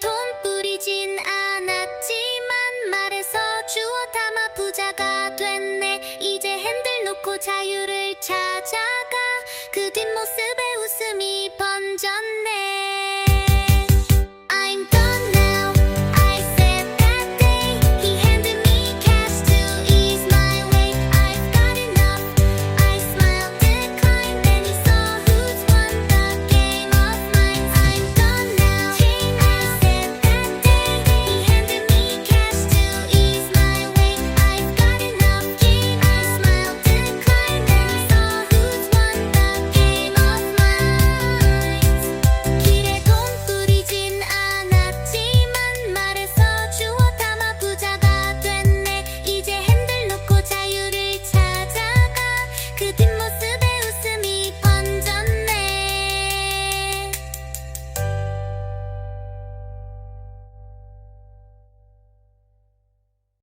돈 뿌리진 않았지만 말해서 주워 담아 부자가 됐네. 이제 핸들 놓고 자유를 찾아가. 그 뒷모습에 웃음이 번졌네. que tiene